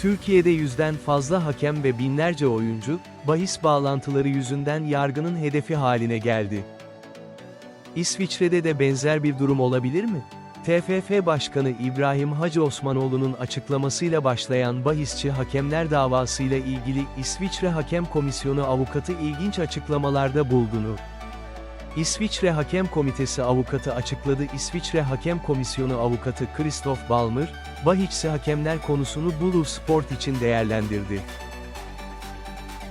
Türkiye'de yüzden fazla hakem ve binlerce oyuncu, bahis bağlantıları yüzünden yargının hedefi haline geldi. İsviçre'de de benzer bir durum olabilir mi? TFF Başkanı İbrahim Hacı Osmanoğlu'nun açıklamasıyla başlayan bahisçi hakemler davasıyla ilgili İsviçre Hakem Komisyonu avukatı ilginç açıklamalarda bulundu. İsviçre Hakem Komitesi avukatı açıkladı İsviçre Hakem Komisyonu avukatı Christoph Balmer, bahisçi hakemler konusunu Bulu Sport için değerlendirdi.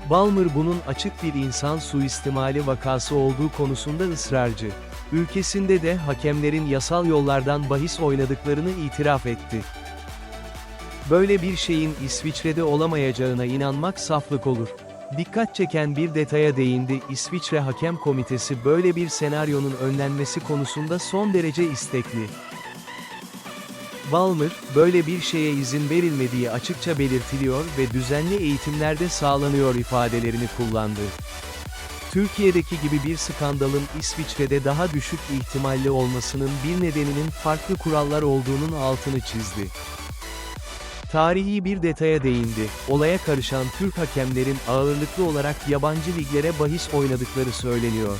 Balmer bunun açık bir insan suistimali vakası olduğu konusunda ısrarcı. Ülkesinde de hakemlerin yasal yollardan bahis oynadıklarını itiraf etti. Böyle bir şeyin İsviçre'de olamayacağına inanmak saflık olur. Dikkat çeken bir detaya değindi İsviçre Hakem Komitesi böyle bir senaryonun önlenmesi konusunda son derece istekli. Balmer, böyle bir şeye izin verilmediği açıkça belirtiliyor ve düzenli eğitimlerde sağlanıyor ifadelerini kullandı. Türkiye'deki gibi bir skandalın İsviçre'de daha düşük ihtimalli olmasının bir nedeninin farklı kurallar olduğunun altını çizdi. Tarihi bir detaya değindi, olaya karışan Türk hakemlerin ağırlıklı olarak yabancı liglere bahis oynadıkları söyleniyor.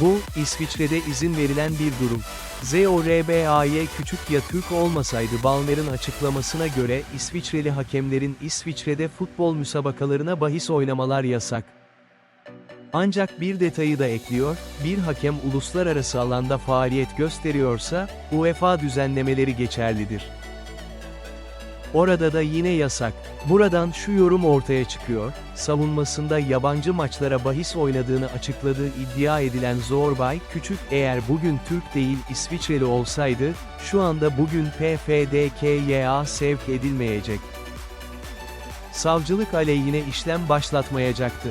Bu, İsviçre'de izin verilen bir durum. ZORBAY küçük ya Türk olmasaydı Balmer'in açıklamasına göre İsviçreli hakemlerin İsviçre'de futbol müsabakalarına bahis oynamalar yasak. Ancak bir detayı da ekliyor, bir hakem uluslararası alanda faaliyet gösteriyorsa, UEFA düzenlemeleri geçerlidir. Orada da yine yasak. Buradan şu yorum ortaya çıkıyor, savunmasında yabancı maçlara bahis oynadığını açıkladığı iddia edilen Zorbay Küçük eğer bugün Türk değil İsviçreli olsaydı, şu anda bugün PFDKYA sevk edilmeyecek. Savcılık aleyhine işlem başlatmayacaktı.